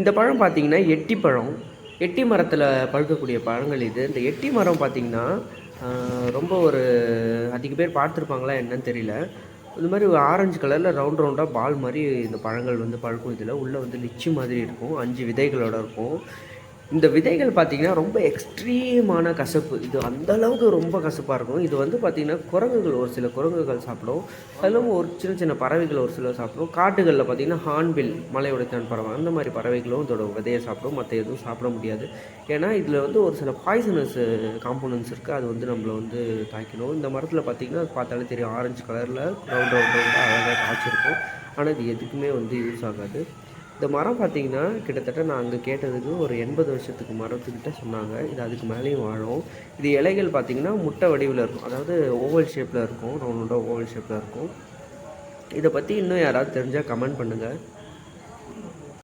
இந்த பழம் பார்த்தீங்கன்னா எட்டி பழம். எட்டி மரத்தில் பழுக்கக்கூடிய பழங்கள் இது. இந்த எட்டி மரம் பார்த்தீங்கன்னா ரொம்ப ஒரு அதிக பேர் பார்த்துருப்பாங்களா என்னன்னு தெரியல. இது மாதிரி ஒரு ஆரஞ்சு கலரில் ரவுண்ட் ரவுண்டாக பால் மாதிரி இந்த பழங்கள் வந்து பழுக்கும். இதில் உள்ளே வந்து லிச்சி மாதிரி இருக்கும். அஞ்சு விதைகளோட இருக்கும். இந்த விதைகள் பார்த்திங்கன்னா ரொம்ப எக்ஸ்ட்ரீமான கசப்பு. இது அந்த அளவுக்கு ரொம்ப கசப்பாக இருக்கும். இது வந்து பார்த்திங்கன்னா குரங்குகள் ஒரு சில குரங்குகள் சாப்பிடும். அதிலும் ஒரு சின்ன சின்ன பறவைகள் ஒரு சில சாப்பிடும். காட்டுகளில் பார்த்தீங்கன்னா ஹார்ன்பில் மலையுடைத்தான் பறவை. அந்த மாதிரி பறவைகளும் இதோட விதையை சாப்பிடும். மற்ற எதுவும் சாப்பிட முடியாது. ஏன்னா இதில் வந்து ஒரு சில பாய்சனஸ் காம்போனன்ட்ஸ் இருக்குது அது வந்து நம்மளை வந்து தாய்க்கணும் இந்த மரத்தில் பார்த்தீங்கன்னா அது பார்த்தாலே தெரியும். ஆரஞ்சு கலரில் ரவுண்ட் ரவுண்ட் ரவுண்டாக அழகாக காய்ச்சிருக்கும். ஆனால் இது எதுக்குமே வந்து யூஸ் ஆகாது. இந்த மரம் பார்த்தீங்கன்னா கிட்டத்தட்ட நான் அங்கே கேட்டதுக்கு ஒரு எண்பது வருஷத்துக்கு மரத்துக்கிட்ட சொன்னாங்க. இது அதுக்கு மேலேயும் வாழும். இது இலைகள் பார்த்தீங்கன்னா முட்டை வடிவில் இருக்கும். அதாவது ஓவல் ஷேப்பில் இருக்கும். ரவுண்டாக ஓவல் ஷேப்பில் இருக்கும். இதை பற்றி இன்னும் யாராவது தெரிஞ்சால் கமெண்ட் பண்ணுங்கள்